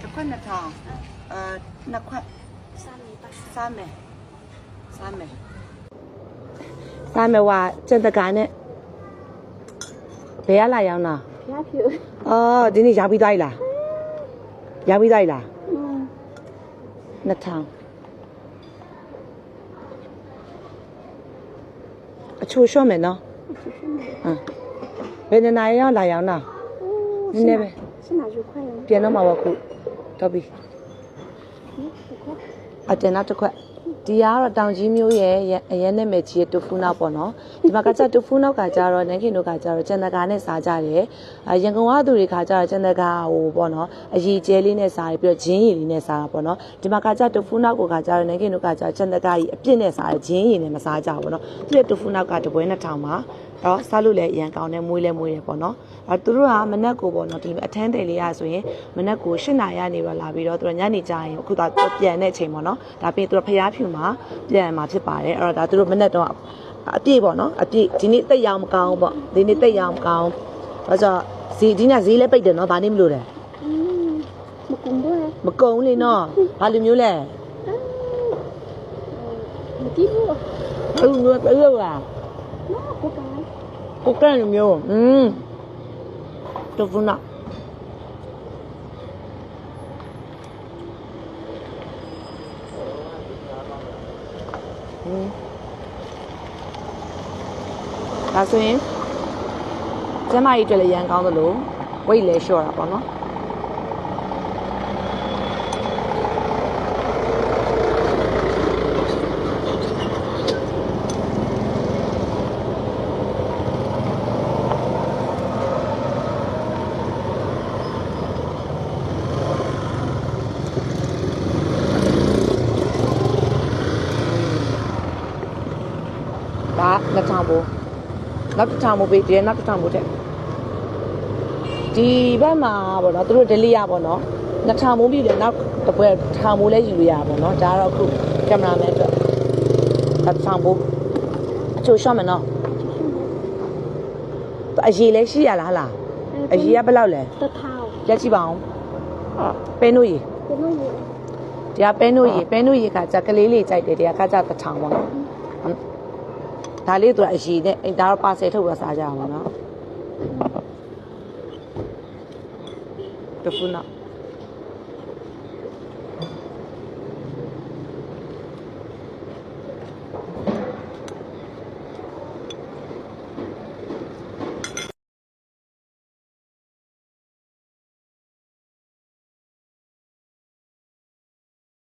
တစ်ခွက်နှစ်ထောင်အဲနှစ်ခွက်စားနေပါစားမယ်စားမယ်စားမယ်ဝါကျန်တကာနဲ့ဘယ်ရလာရောက်နာဖျားဖြူအော်ဒီနေ့ရောက်ပြီးသွားပြီလားရောက်ပြီးသွားပြီလားอืมနှစ်ထောင်အချိုလျှော့မယ်နော်ဟမ်ဘယ်နှစ်နာရီရောက်လာရောက်နာနည်းနည်းပဲ 是哪就快了 ပြန်တော့မှာပေါ့ခုတော့ပြီ 嗯不快 အတင်နောက်တစ်ခွက်ဒီကတော့တောင်ကြီးမျိုးရဲ့အရဲနဲ့မဲ့ကြီးရဲ့တူဖူးနောက်ပေါ့နော်ဒီမှာကကြတူဖူးနောက်ကကြတော့နန်းခင်တို့ကကြတော့ကျန်တကာနဲ့စားကြတယ်အရန်ကုန်ကသူတွေကကြတော့ကျန်တကာဟိုပေါ့နော်အရီကျဲလေးနဲ့စားတယ်ပြီးတော့ဂျင်းရည်လေးနဲ့စားတာပေါ့နော်ဒီမှာကကြတူဖူးနောက်ကကြတော့နန်းခင်တို့ကကြတော့ကျန်တကာကြီးအပြစ်နဲ့စားတယ်ဂျင်းရည်နဲ့မစားကြဘူးပေါ့နော်သူရဲ့တူဖူးနောက်ကတပွဲနှစ်ထောင်ပါ တော့စားလို့လည်းအရန်ကောင်းတယ်မွေးလည်းမွေးတယ်ပေါ့နော်အဲသူတို့ကမနက်ကိုပေါ့နော်ဒီလိုအထမ်းတယ်လေးရဆိုရင်မနက်ကို၈နာရီနေပါလာပြီးတော့သူတို့ညနေကျရင်အခုတော့ပြန်တဲ့အချိန်ပေါ့နော်ဒါပြင်သူတို့ဖျားဖြူမှာပြန်มาဖြစ်ပါတယ်အဲ့တော့ဒါသူတို့မနက်တော့အပြည့်ပေါ့နော်အပြည့်ဒီနေ့တက်ရအောင်မကောင်းပေါ့ဒီနေ့တက်ရအောင်မကောင်းဘာကြောင့်ဈေးဒီနေ့ဈေးလည်းပိတ်တယ်နော်ဘာနေမလို့လဲမကုံဘူးမကုံလေနော်ဘာလိုမျိုးလဲမတိဘူးအဲ့လိုမျိုးအဲ့လိုလား 果干，果干有没有？嗯，豆腐脑。嗯，大孙，再买一这来烟缸的喽，我也来少了，帮侬。 ဒါလက်ထောင်ဘူးနောက်တစ်ထောင်ဘူးပေးတယ်နောက်တစ်ထောင်ဘူးတဲ့ဒီဘက်မှာပေါ့နော်သူတို့ဒလီယာပေါ့နော်နှစ်ထောင်ဘူးပြီးတယ်နောက်တစ်ပွဲထောင်ဘူးလည်းယူလို့ရပါပေါ့နော်ဒါကတော့အခုကင်မရာမန်အတွက်နောက်တစ်ထောင်ဘူးအချိုရှော့မယ်နော်အရေးလည်းရှိရလားဟလားအရေးကဘယ်လောက်လဲတထောင်ကြက်ကြည့်ပါအောင်ပဲနိုးရီကိုမရတရားပဲနိုးရီပဲနိုးရီကကြက်ကလေးလေးကြိုက်တယ်တရားကကြတစ်ထောင်ပေါ့နော် ဒါလေးသူကအရေးနဲ့အဲဒါတော့ပါဆယ်ထုတ်ပြီးစားကြအောင်ပေါ့နော်တဖူးနောက်